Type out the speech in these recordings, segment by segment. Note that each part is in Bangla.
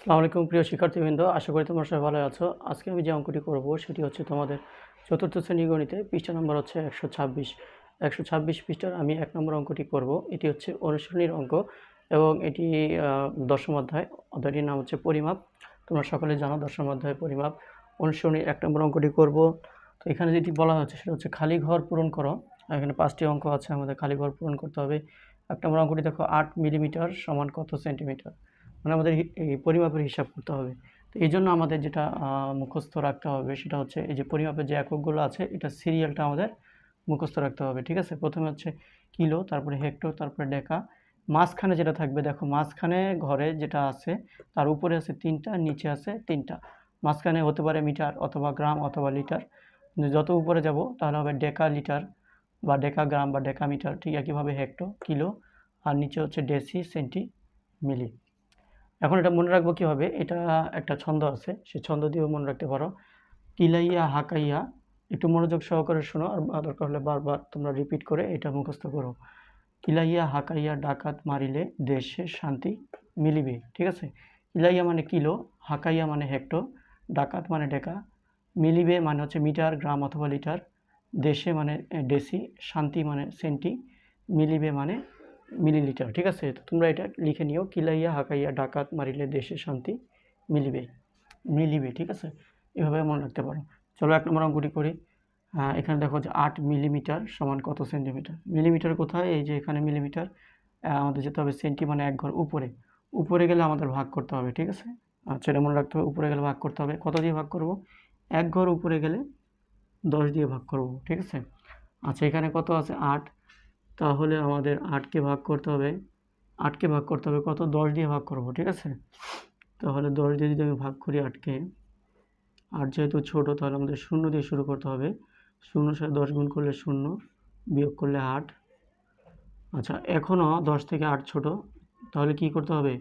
আসসালামু আলাইকুম প্রিয় শিক্ষার্থীবৃন্দ, আশা করি তোমরা সবাই ভালো আছো। আজকে আমি যে অঙ্কটি করব, সেটি হচ্ছে তোমাদের চতুর্থ শ্রেণি গণিতে, পৃষ্ঠা নম্বর হচ্ছে একশো ছাব্বিশ। একশো ছাব্বিশ পৃষ্ঠার আমি এক নম্বর অঙ্কটি করব, এটি হচ্ছে অনুশীলনীর অঙ্ক এবং এটি দশম অধ্যায়, অধ্যায়টির নাম হচ্ছে পরিমাপ। তোমরা সকলে জানো দশম অধ্যায় পরিমাপ। অনুশীলনীর এক নম্বর অঙ্কটি করব। তো এখানে যেটি বলা হচ্ছে সেটা হচ্ছে খালি ঘর পূরণ করো। এখানে পাঁচটি অঙ্ক আছে, আমাদের খালি ঘর পূরণ করতে হবে। এক নম্বর অঙ্কটি দেখো, আট মিলিমিটার সমান কত সেন্টিমিটার মানে আমাদের এই পরিমাপের হিসাব করতে হবে। তো এই জন্য আমাদের যেটা মুখস্থ রাখতে হবে সেটা হচ্ছে এই যে পরিমাপের যে এককগুলো আছে, এটা সিরিয়ালটা আমাদের মুখস্থ রাখতে হবে, ঠিক আছে? প্রথমে হচ্ছে কিলো, তারপরে হেক্টর, তারপরে ডেকা। মাঝখানে যেটা থাকবে, দেখো মাঝখানে ঘরে যেটা আছে, তার উপরে আছে তিনটা, নিচে আছে তিনটা। মাঝখানে হতে পারে মিটার অথবা গ্রাম অথবা লিটার। যত উপরে যাব, তাহলে হবে ডেকা লিটার বা ডেকা গ্রাম বা ডেকা মিটার, ঠিক একইভাবে হেক্টো কিলো। আর নিচে হচ্ছে ডেসি সেন্টি মিলি এখন এটা মনে রাখব কীভাবে? এটা একটা ছন্দ আছে, সেই ছন্দ দিয়েও মনে রাখতে পারো। কিলাইয়া হাকাইয়া, একটু মনোযোগ সহকারে শোনো আর দরকার হলে বারবার তোমরা রিপিট করে এটা মুখস্থ করো। কিলাইয়া হাকাইয়া ডাকাত মারিলে দেশে শান্তি মিলিবে, ঠিক আছে? কিলাইয়া মানে কিলো, হাকাইয়া মানে হেক্টর, ডাকাত মানে ডেকা। মিলিবে মানে হচ্ছে মিটার, গ্রাম অথবা লিটার। দেশে মানে ডেসি, শান্তি মানে সেন্টি। মিলিবে মানে মিলিলিটার, ঠিক আছে? তো তোমরা এটা লিখে নিও, কিলাইয়া, হাকাইয়া, ডাকাত, মারিলে দেশে শান্তি মিলিবে মিলিবে, ঠিক আছে? এভাবে মনে রাখতে পারো। চলো এক নম্বর অঙ্কটি করি। এখানে দেখো যে আট মিলিমিটার সমান কত সেন্টিমিটার? মিলিমিটার কোথায়? এই যে এখানে মিলিমিটার আমাদের যেতে হবে সেন্টি মানে এক ঘর উপরে। উপরে গেলে আমাদের ভাগ করতে হবে, ঠিক আছে? আচ্ছা এটা মনে রাখতে হবে, উপরে গেলে ভাগ করতে হবে। কত দিয়ে ভাগ করব? এক ঘর উপরে গেলে দশ দিয়ে ভাগ করব, ঠিক আছে? আচ্ছা এখানে কত আছে? আট। তাহলে আমাদের আটকে ভাগ করতে হবে। আটকে ভাগ করতে হবে কত? দশ দিয়ে ভাগ করব, ঠিক আছে? তাহলে দশ দিয়ে যদি আমি ভাগ করি আটকে আট যেহেতু ছোটো, তাহলে আমাদের শূন্য দিয়ে শুরু করতে হবে। শূন্য সাথে দশ গুণ করলে শূন্য, বিয়োগ করলে আট। আচ্ছা এখনও দশ থেকে আট ছোট, তাহলে কি করতে হবে?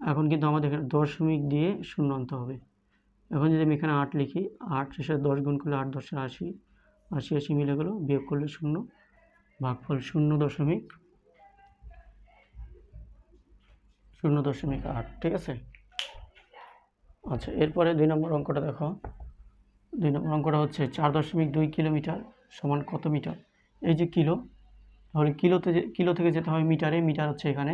এখন কিন্তু আমাদের এখানে দশমিক দিয়ে শূন্য আনতে হবে। এখন যদি আমি এখানে আট লিখি, আট শেষে দশ গুণ করলে আট দশে আশি আশি আশি মিলে গেলো, বিয়োগ করলে শূন্য। ভাগফল শূন্য দশমিক শূন্য দশমিক আট, ঠিক আছে? আচ্ছা এরপরে দুই নম্বর অঙ্কটা দেখো। দুই নম্বর অঙ্কটা হচ্ছে চার দশমিক দুই কিলোমিটার সমান কত মিটার? এই যে কিলো, তাহলে কিলোতে কিলো থেকে যেতে হবে মিটারে, মিটার হচ্ছে এখানে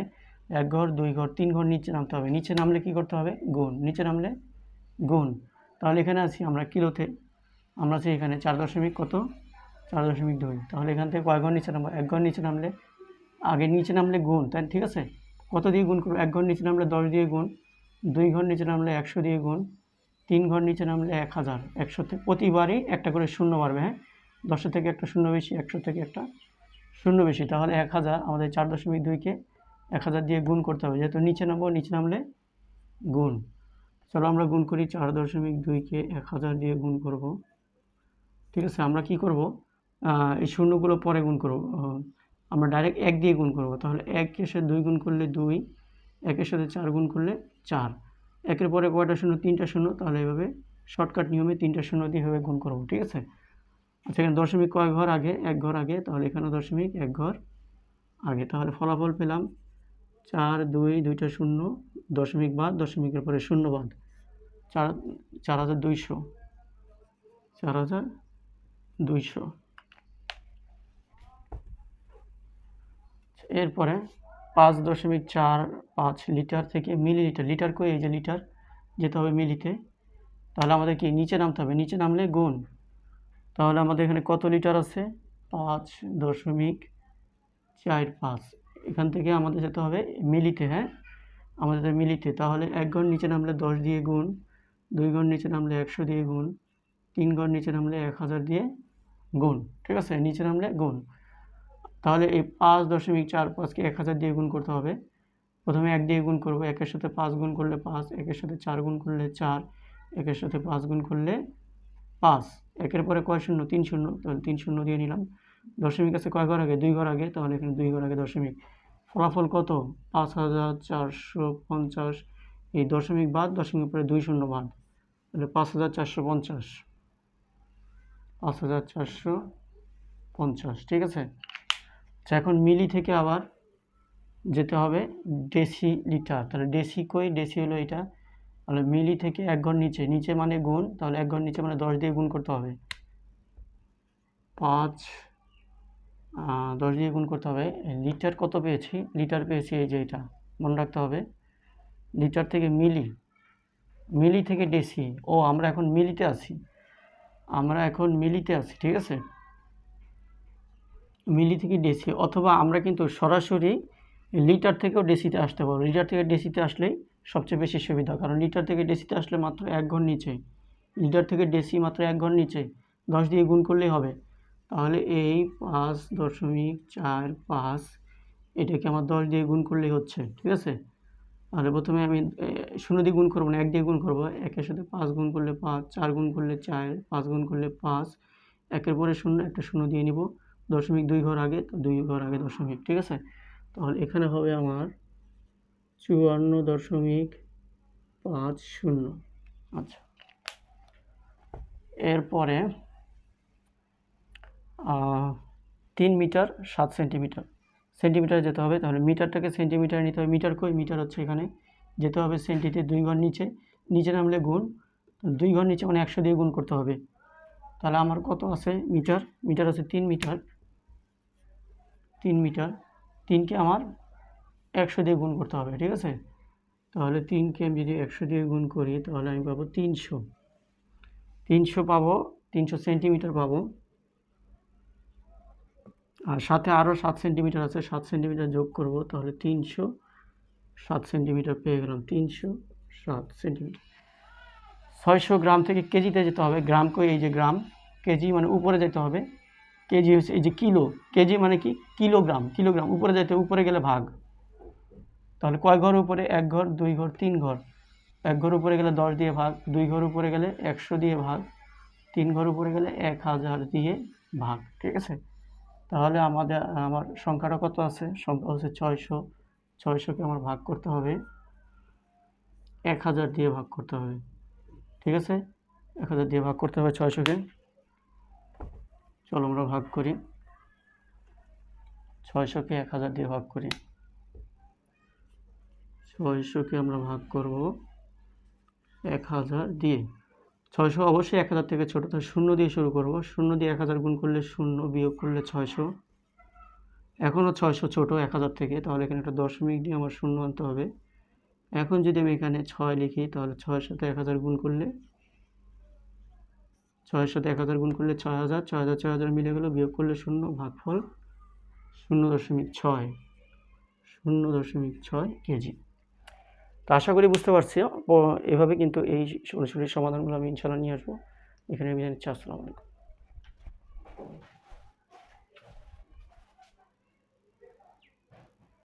এক ঘর, দুই ঘর, তিন ঘর নিচে নামতে হবে। নিচে নামলে কি করতে হবে? গুণ। নিচে নামলে গুণ। তাহলে এখানে আছি আমরা কিলোতে। আমরা আছি এখানে চার দশমিক কত? চার দশমিক দুই। তাহলে এখান থেকে কয় ঘর নিচে নামবো? এক ঘর নিচে নামলে আগে নিচে নামলে গুণ, তাই ঠিক আছে? কত দিয়ে গুণ করব? এক ঘর নিচে নামলে দশ দিয়ে গুণ, দুই ঘর নিচে নামলে একশো দিয়ে গুণ, তিন ঘর নিচে নামলে এক হাজার। একশো থেকে প্রতিবারই একটা করে শূন্য বাড়বে হ্যাঁ? দশের থেকে একটা শূন্য বেশি, একশো থেকে একটা শূন্য বেশি। তাহলে এক হাজার, আমাদের চার দশমিক দুইকে এক হাজার দিয়ে গুণ করতে হবে। যেহেতু নিচে নামবো, নিচে নামলে গুণ। চলো আমরা গুণ করি, চার দশমিক দুইকে এক হাজার দিয়ে গুণ করব। ঠিক আছে? আমরা কি করব? এই শূন্যগুলো পরে গুণ করব। আমরা ডাইরেক্ট এক দিয়ে গুণ করব। তাহলে একের সাথে দুই গুণ করলে দুই একের সাথে চার গুণ করলে চার। একের পরে কয়টা শূন্য? তিনটা শূন্য। তাহলে এভাবে শর্টকাট নিয়মে তিনটা শূন্য দিয়ে এভাবে গুণ করব, ঠিক আছে? আচ্ছা এখানে দশমিক কয় ঘর আগে? এক ঘর আগে। তাহলে এখানে দশমিক, এক ঘর আগে। তাহলে ফলাফল পেলাম চার, দুই, দুইটা শূন্য, দশমিক বাদ, দশমিকের পরে শূন্য বাদ। চার চার হাজার দুইশো। চার হাজার দুইশো। এরপরে পাঁচ দশমিক চার পাঁচ লিটার থেকে মিলিলিটার, লিটার কই এই যে লিটার, যেতে হবে মিলিতে, তাহলে আমাদের কি নিচে নামতে হবে? নিচে নামলে গুণ। তাহলে আমাদের এখানে কত লিটার আছে? পাঁচ দশমিক চার পাঁচ। এখান থেকে আমাদের যেতে হবে মিলিতে হ্যাঁ? আমাদের মিলিতে। তাহলে এক ঘর নিচে নামলে দশ দিয়ে গুণ, দুই ঘর নিচে নামলে একশো দিয়ে গুণ, তিন ঘর নিচে নামলে এক হাজার দিয়ে গুণ। ঠিক আছে? নিচে নামলে গুণ। তাহলে এই পাঁচ দশমিক চার পাঁচকে এক হাজার দিয়ে গুণ করতে হবে। প্রথমে এক দিয়ে গুণ করব, একের সাথে পাঁচ গুণ করলে পাঁচ, একের সাথে চার গুণ করলে চার, একের সাথে পাঁচ গুণ করলে পাঁচ। একের পরে কয় শূন্য? তিন শূন্য। তাহলে তিন শূন্য দিয়ে নিলাম। দশমিক আছে কয় ঘর আগে? দুই ঘর আগে। তাহলে এখানে দুই ঘর আগে দশমিক। ফলাফল কত? পাঁচ হাজার চারশো পঞ্চাশ। এই দশমিক বাদ দশমিক পরে দুই শূন্য বাদ। তাহলে পাঁচ হাজার চারশো পঞ্চাশ। পাঁচ হাজার চারশো পঞ্চাশ। ঠিক আছে? আচ্ছা এখন মিলি থেকে আবার যেতে হবে ডেসি লিটার। তাহলে ডেসি কই? ডেসি হলো এটা তাহলে মিলি থেকে এক ঘর নিচে। নিচে মানে গুণ। তাহলে এক ঘর নিচে মানে দশ দিয়ে গুণ করতে হবে। পাঁচ দশ দিয়ে গুণ করতে হবে। লিটার কত পেয়েছি? লিটার পেয়েছি এই যে এটা। মনে রাখতে হবে। লিটার থেকে মিলি। মিলি থেকে ডেসি। ও, আমরা এখন মিলিতে আছি। আমরা এখন মিলিতে আছি, ঠিক আছে? মিলি থেকে ডেসি, অথবা আমরা কিন্তু সরাসরি লিটার থেকেও ডেসিতে আসতে পারব। লিটার থেকে ডেসিতে আসলেই সবচেয়ে বেশি সুবিধা, কারণ লিটার থেকে ডেসিতে আসলে মাত্র এক ঘর নিচে। লিটার থেকে ডেসি মাত্র এক ঘর নিচে, দশ দিয়ে গুণ করলেই হবে। তাহলে এই পাঁচ দশমিক চার পাঁচ, এটাকে আমার দশ দিয়ে গুণ করলেই হচ্ছে, ঠিক আছে? তাহলে প্রথমে আমি শূন্য দিয়ে গুণ করব না, এক দিয়ে গুণ করব। একের সাথে পাঁচ গুণ করলে পাঁচ, চার গুণ করলে চার, পাঁচ গুণ করলে পাঁচ, একের পরে শূন্য, একটা শূন্য দিয়ে নিব। দশমিক দুই ঘর আগে, তো দুই ঘর আগে দশমিক, ঠিক আছে? তাহলে এখানে হবে আমার চুয়ান্ন দশমিক পাঁচ শূন্য। আচ্ছা। এরপরে তিন মিটার সাত সেন্টিমিটার। সেন্টিমিটার যেতে হবে, তাহলে মিটারটাকে সেন্টিমিটার নিতে হবে। মিটার কই? মিটার হচ্ছে এখানে। যেতে হবে সেন্টিতে দুই ঘর নিচে। নিচে নামলে গুণ দুই ঘর নিচে মানে একশো দিয়ে গুণ করতে হবে। তাহলে আমার কত আছে মিটার? মিটার আছে তিন মিটার। তিন মিটার। তিনকে আমার একশো দিয়ে গুণ করতে হবে, ঠিক আছে? তাহলে তিনকে আমি যদি একশো দিয়ে গুণ করি, তাহলে আমি পাবো তিনশো। তিনশো পাবো, তিনশো সেন্টিমিটার পাবো। আর সাথে আরও সাত সেন্টিমিটার আছে, সাত সেন্টিমিটার যোগ করব, তাহলে তিনশো। সাত সেন্টিমিটার পেয়ে গেলাম তিনশো, সাত সেন্টিমিটার। ছয়শো গ্রাম থেকে কেজিতে যেতে হবে, গ্রাম কই? এই যে গ্রাম, কেজি মানে উপরে যেতে হবে। কেজি হচ্ছে এই যে কিলো, কেজি মানে কি? কিলোগ্রাম কিলোগ্রাম, উপরে যাইতে উপরে গেলে ভাগ। তাহলে কয় ঘর উপরে? এক ঘর, দুই ঘর, তিন ঘর। এক ঘর উপরে গেলে দশ দিয়ে ভাগ, দুই ঘর উপরে গেলে একশো দিয়ে ভাগ, তিন ঘর উপরে গেলে এক হাজার দিয়ে ভাগ, ঠিক আছে? তাহলে আমাদের, আমার সংখ্যাটা কত আছে? সংখ্যা হচ্ছে ছয়শো ছয়শোকে আমার ভাগ করতে হবে। এক হাজার দিয়ে ভাগ করতে হবে, ঠিক আছে? এক হাজার দিয়ে ভাগ করতে হবে ছয়শোকে চলো আমরা ভাগ করি। ছয়শোকে এক হাজার দিয়ে ভাগ করি। ছয়শোকে আমরা ভাগ করব এক হাজার দিয়ে। ছয়শো অবশ্যই এক হাজার থেকে ছোটো, তাহলে শূন্য দিয়ে শুরু করব। শূন্য দিয়ে এক হাজার গুণ করলে শূন্য বিয়োগ করলে ছয়শো। এখনও ছয়শো ছোটো, এক হাজার থেকে, তাহলে এখানে একটা দশমিক দিয়ে আমার শূন্য আনতে হবে। এখন যদি আমি এখানে ছয় লিখি, তাহলে ছয়ের সাথে এক হাজার গুণ করলে ছয়ের সাথে হাজার গুণ করলে ছয় হাজার ছয় হাজার ছয় হাজার মিলে গেলো, বিয়োগ করলে শূন্য ভাগফল শূন্য দশমিক ছয়, শূন্য দশমিক ছয় কেজি। তো আশা করি বুঝতে পারছি এভাবে কিন্তু এই অনুশীলনের সমাধানগুলো আমি ইনশাল্লাহ নিয়ে আসব। এখানে আমি জানাচ্ছি আসসালামু আলাইকুম।